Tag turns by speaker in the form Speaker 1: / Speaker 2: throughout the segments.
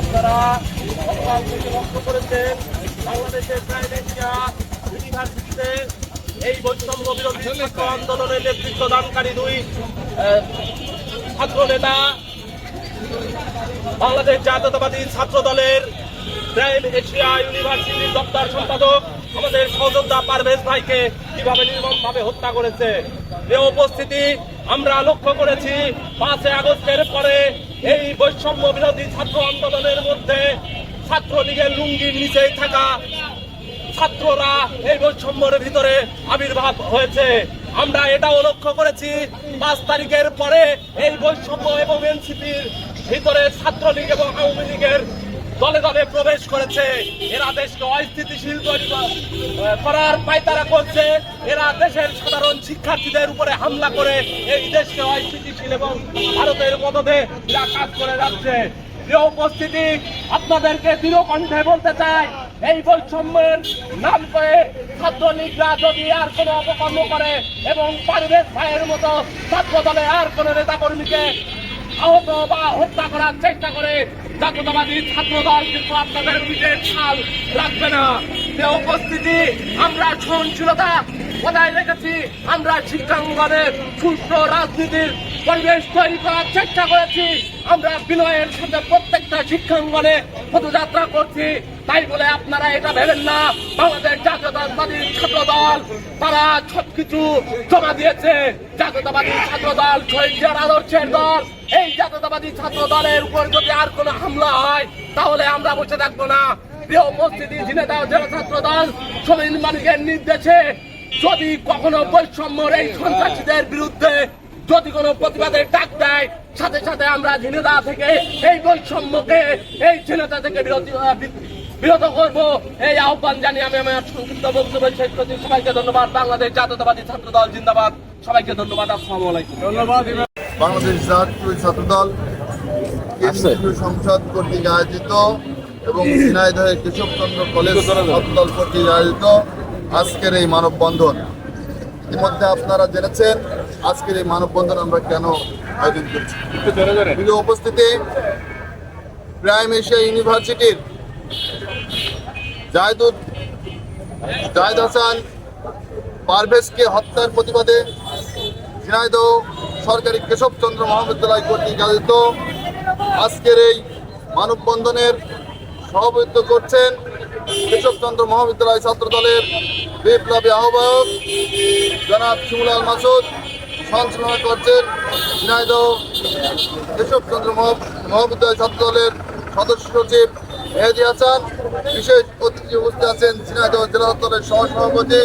Speaker 1: আপনারা সকাল থেকে লক্ষ্য করেছেন, বাংলাদেশের প্রাইম এশিয়া ইউনিভার্সিটিতে এই বৈষম্য বিরোধী ছাত্র আন্দোলনের নেতৃত্ব দানকারী দুই ছাত্র নেতা বাংলাদেশ জাতীয়তাবাদী ছাত্র দলের প্রাইম এশিয়া ইউনিভার্সিটির দপ্তর সম্পাদক আমাদের সহযোদ্ধা পারভেজ ভাইকে কীভাবে নির্মমভাবে হত্যা করেছে। এ উপস্থিতি আমরা লক্ষ্য করেছি পাঁচই আগস্টের পরে এই বৈষম্য বিরোধী ছাত্র আন্দোলনের মধ্যে ছাত্রলীগের লুঙ্গির নিচেই থাকা ছাত্ররা এই বৈষম্যের ভিতরে আবির্ভাব হয়েছে। আমরা এটাও লক্ষ্য করেছি, পাঁচ তারিখের পরে এই বৈষম্য এবং এনসিপির ভিতরে ছাত্রলীগ এবং আওয়ামী লীগের দলে দলে প্রবেশ করেছে। এরা দেশকে অস্থিতিশীল তৈরি কর- করার পায়তারা করছে। এরা দেশের সাধারণ শিক্ষার্থীদের উপরে হামলা করে এই দেশকে অস্থিতিশীল এবং ভারতের মদদে এরা কাজ করে যাচ্ছে প্রিয় উপস্থিতি, আপনাদেরকে দৃঢ় কণ্ঠে বলতে চাই, এই বৈষম্যের নাম করে ছাত্রলীগরা যদি আর কোনো অপকর্ম করে এবং পারিবেশ ভাইয়ের মতো ছাত্র দলে আর কোনো নেতা কর্মীকে আহত বা হত্যা করার চেষ্টা করে জাতীয়তাবাদী ছাত্র দল কিন্তু আপনাদের পিঠের ছাল রাখবে না। যে উপস্থিতি আমরা সহনশীলতা বজায় রেখেছি। আমরা শিক্ষাঙ্গনের সুস্থ রাজনীতির পরিবেশ তৈরি করার চেষ্টা করেছি। আমরা বিনয়ের সাথে প্রত্যেকটা শিক্ষাঙ্গনে পদযাত্রা করছি। তাই বলে আপনারা এটা ভেবেন না। বাংলাদেশ জাতীয়তাবাদী ছাত্র দল তারা সবকিছু জমা দিয়েছে। জাতীয়তাবাদী ছাত্র দল শহীদের আদর্শের দল। এই জাতীয়তাবাদী ছাত্র দলের উপর যদি আর কোনো হামলা হয়, তাহলে আমরা বসে থাকব না। প্রিয় উপস্থিতি ঝিনেদা জেলা ছাত্র দল সমীর মালিকের নির্দেশে যদি কখনো বৈষম্যর এই সন্ত্রাসীদের বিরুদ্ধে যদি কোনো প্রতিবাদের ডাক দেয় সাথে সাথে আমরা ঝিনেদা থেকে এই বৈষম্যকে এই ঝিনেদা থেকে বিরতি বিরত করব। এই আহ্বান জানিয়ে আমি আমার সংক্ষিপ্ত বক্তব্য শেষ করছি। সবাইকে ধন্যবাদ। বাংলাদেশ জাতীয়তাবাদী ছাত্র দল জিন্দাবাদ। সবাইকে ধন্যবাদ। আসসালামু আলাইকুম। ধন্যবাদ।
Speaker 2: বাংলাদেশ জাতীয় ছাত্রদল কেন্দ্রীয় সংসদ কর্তৃক আয়োজিত এবং ঝিনাইদহের কেশবচন্দ্র কলেজ। ছাত্রদল কর্তৃক আয়োজিত আজকের এই মানববন্ধন। ইতিমধ্যে আপনারা জেনেছেন আজকের এই মানববন্ধন আমরা কেন আয়োজন করছি। উপস্থিতি, প্রাইম এশিয়া ইউনিভার্সিটির জায়দুল জায়দ হাসান, পারভেজকে হত্যার প্রতিবাদে ঝিনাইদহ সরকারি কেশবচন্দ্র মহাবিদ্যালয় কর্তৃক আয়োজিত আজকের এই মানববন্ধনের সভাপতিত্ব করছেন কেশবচন্দ্র মহাবিদ্যালয় ছাত্র দলের বিপ্লবী আহ্বায়ক জনাব শিমুলাল মাসুদ, সঞ্চালনা করছেন ঝিনাইদহ কেশবচন্দ্র মহা- মহাবিদ্যালয় ছাত্র দলের সদস্য সচিব মেহেদি হাসান, বিশেষ অতিথি উপস্থিত আছেন ঝিনাইদহ জেলা দলের সহসভাপতি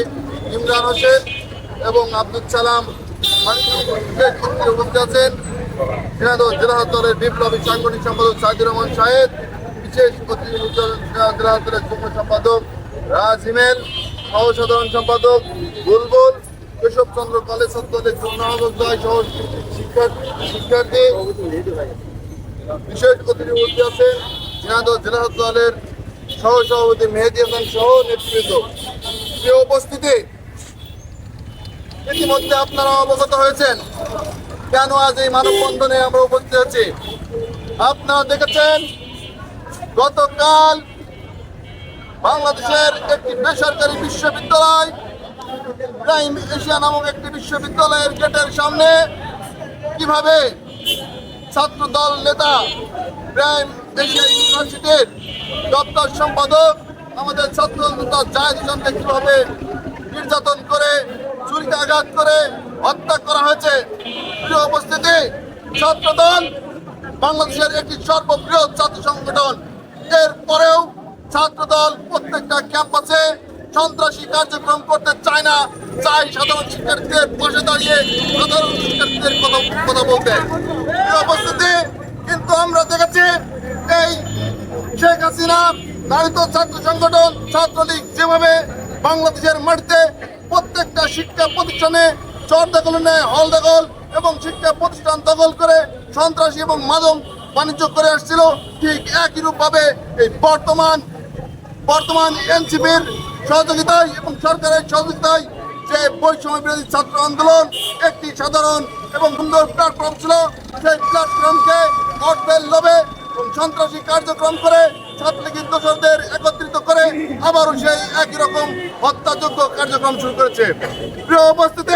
Speaker 2: ইমরান হোসেন এবং আব্দুল সালাম উপস্থিত আছেন। ঝিনাইদহ জেলা দলের বিপ্লবী সাংগঠনিক সম্পাদক সাইদুর রহমান শাহেদ বিশেষ দলের যুগ্ম সম্পাদক রাজ হিমেল সহ সাধারণ সম্পাদক বুলবুল কেশবচন্দ্র কলেজ ছাত্র দলের যুগ্ম সহ শিক্ষার্থী। বিশেষ উপস্থিত আছেন ঝিনাইদহ জেলা দলের সহ সভাপতি মেহেদি হাসান সহ নেতৃত্ব সে উপস্থিতি, ইতিমধ্যে আপনারা অবগত হয়েছেন কেন আজ এই মানববন্ধনে আমরা উপস্থিত আছি। আপনারা দেখেছেন গতকাল বাংলাদেশের একটি বেসরকারি বিশ্ববিদ্যালয়, প্রাইম এশিয়া নামক একটি বিশ্ববিদ্যালয়ের গেটের সামনে কীভাবে ছাত্র দল নেতা প্রাইম এশিয়া ইউনিভার্সিটির দপ্তর সম্পাদক আমাদের ছাত্র নেতা জাহেদ হোসেনকে কীভাবে নির্যাতন করে, চুরিতে আঘাত করে হত্যা করা হয়েছে? প্রিয় উপস্থিতি ছাত্র দল বাংলাদেশের একটি সর্ববৃহৎ ছাত্র সংগঠন এরপরেও ছাত্র দল প্রত্যেকটা ক্যাম্পাসে সন্ত্রাসী কার্যক্রম করতে চায় না। চাই সাধারণ শিক্ষার্থীদের পাশে দাঁড়িয়ে সাধারণ শিক্ষার্থীদের কথা কথা বলতে। উপস্থিতি কিন্তু আমরা দেখেছি এই শেখ হাসিনা দারিদ্র ছাত্র সংগঠন ছাত্রলীগ যেভাবে বাংলাদেশের মাটিতে প্রত্যেকটা শিক্ষা প্রতিষ্ঠানে চর দখল নেয়, হল দখল এবং শিক্ষা প্রতিষ্ঠান দখল করে সন্ত্রাসী এবং মাদক বাণিজ্য করে আসছিল, ঠিক একই রূপভাবে এই বর্তমান বর্তমান এনসিপির সহযোগিতায় এবং সরকারের সহযোগিতায় যে বৈষম্য বিরোধী ছাত্র আন্দোলন একটি সাধারণ এবং সুন্দর প্ল্যাটফর্ম ছিল, সেই প্ল্যাটফর্মকে অর্থের লোভে এবং সন্ত্রাসী কার্যক্রম করে ছাত্রলীগের দোষরদের একত্রিত করে আবারও সেই একই রকম হত্যাযোগ্য কার্যক্রম শুরু করেছে। প্রিয় উপস্থিতি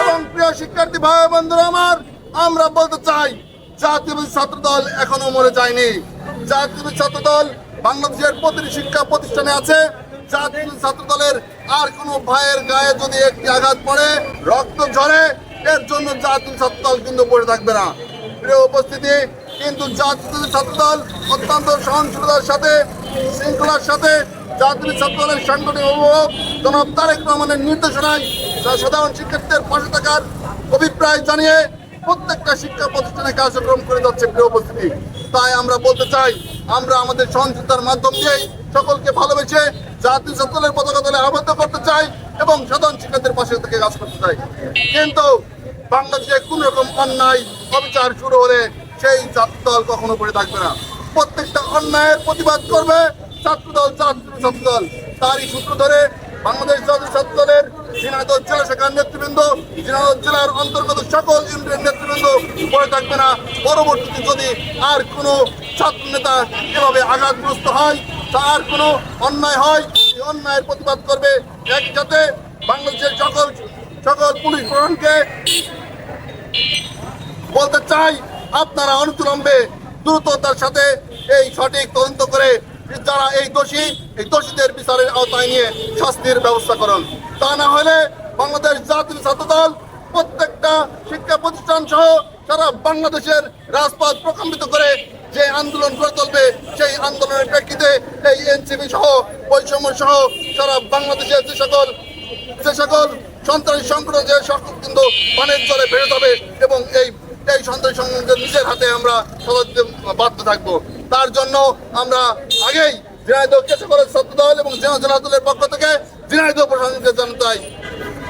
Speaker 2: এবং প্রিয় শিক্ষার্থী ভাই বন্ধুরা আমার, আমরা বলতে চাই জাতীয় ছাত্র দল এখনও মরে যায়নি। জাতীয় ছাত্র দল বাংলাদেশের প্রতিটি শিক্ষা প্রতিষ্ঠানে আছে। জাতীয় ছাত্র দলের আর কোনো ভাইয়ের গায়ে যদি একটি আঘাত পড়ে, রক্ত ঝরে, এর জন্য জাতীয় ছাত্র দল কিন্তু পড়ে থাকবে না। প্রিয় উপস্থিতি, কিন্তু জাতীয় ছাত্র দল অত্যন্ত সহনশীলতার সাথে, শৃঙ্খলার সাথে জাতীয় ছাত্র দলের সাংগঠনিক অভিভাবক জনাব তারেক রহমানের নির্দেশনায় সাধারণ শিক্ষার্থীদের পাশে থাকার অভিপ্রায় জানিয়ে প্রত্যেকটা শিক্ষা প্রতিষ্ঠানে কার্যক্রম করে যাচ্ছে প্রিয় উপস্থিতি। তাই আমরা বলতে চাই, আমরা আমাদের সহযোগিতার মাধ্যম দিয়েই সকলকে ভালোবেসে জাতীয় ছাত্র পতাকা দলে আবদ্ধ করতে চাই এবং সাধারণ শিক্ষার্থীদের পাশে থেকে কাজ করতে চাই। কিন্তু বাংলাদেশে কোন রকম অন্যায়, অবিচার শুরু হলে সেই ছাত্র দল কখনো পড়ে থাকবে না। প্রত্যেকটা অন্যায়ের প্রতিবাদ করবে ছাত্র দল ছাত্র ছাত্র দল। তারই সূত্র ধরে বাংলাদেশ জাতীয় ছাত্র দলের ঝিনাইদহ জেলা শাখার নেতৃবৃন্দ ঝিনাইদহ জেলার অন্তর্গত সকল ইউনিটের নেতৃবৃন্দ পড়ে থাকবে না। পরবর্তীতে যদি আর কোনো ছাত্র নেতা এভাবে আঘাতগ্রস্ত হয় তার কোনো অন্যায় হয় অন্যায়ের প্রতিবাদ করবে একসাথে বাংলাদেশের সকল সকল পুলিশ প্রধানকে। বলতে চাই, আপনারা অনতিলম্বে দ্রুততার সাথে এই সঠিক তদন্ত করে যারা এই দোষী এই দোষীদের বিচারের আওতায় নিয়ে শাস্তির ব্যবস্থা করুন। তা না হলে বাংলাদেশ জাতীয় ছাত্র দল প্রত্যেকটা শিক্ষা প্রতিষ্ঠান সহ সারা বাংলাদেশের রাজপথ প্রকম্পিত করে যে আন্দোলন গড়ে তুলবে, সেই আন্দোলনের প্রেক্ষিতে এই এনসিপি সহ, বৈষম্য সহ সারা বাংলাদেশের যে সকল যে সকল সন্ত্রাসী সংগঠন, যে সকল কিন্তু পানের জলে ভেড়ে যাবে এবং এই এই সন্ত্রাসী সংগঠনকে নিজের হাতে আমরা বাধ্য থাকব। তার জন্য আমরা আগেই ঝিনাইদহ কেশব কলেজ ছাত্র জেলা দলের পক্ষ থেকে ঝিনাইদহ প্রশাসনকে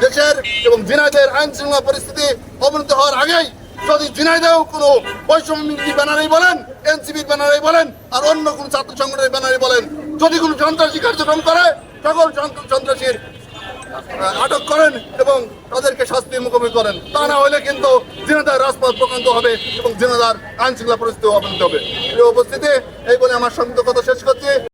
Speaker 2: দেশের এবং ঝিনাইদের আইন শৃঙ্খলা পরিস্থিতি অবনতি হওয়ার আগেই যদি ঝিনাইদেও কোনো বৈষম্য ব্যানারেই বলেন, এনসিপির ব্যানারেই বলেন, আর অন্য কোনো ছাত্র সংগঠনের ব্যানারে বলেন, যদি কোনো সন্ত্রাসী কার্যক্রম করে, সকল সন্ত- সন্ত্রাসীর আটক করেন এবং তাদেরকে শাস্তির মুখোমুখি করেন। তা না হলে কিন্তু জিনাদার রাজপথ প্রকান্ত হবে এবং জিনাদার আইন শৃঙ্খলা পরিস্থিতি অবনতি হবে। প্রিয় উপস্থিতি, এই বলে আমার সংযুক্ত কথা শেষ করছি।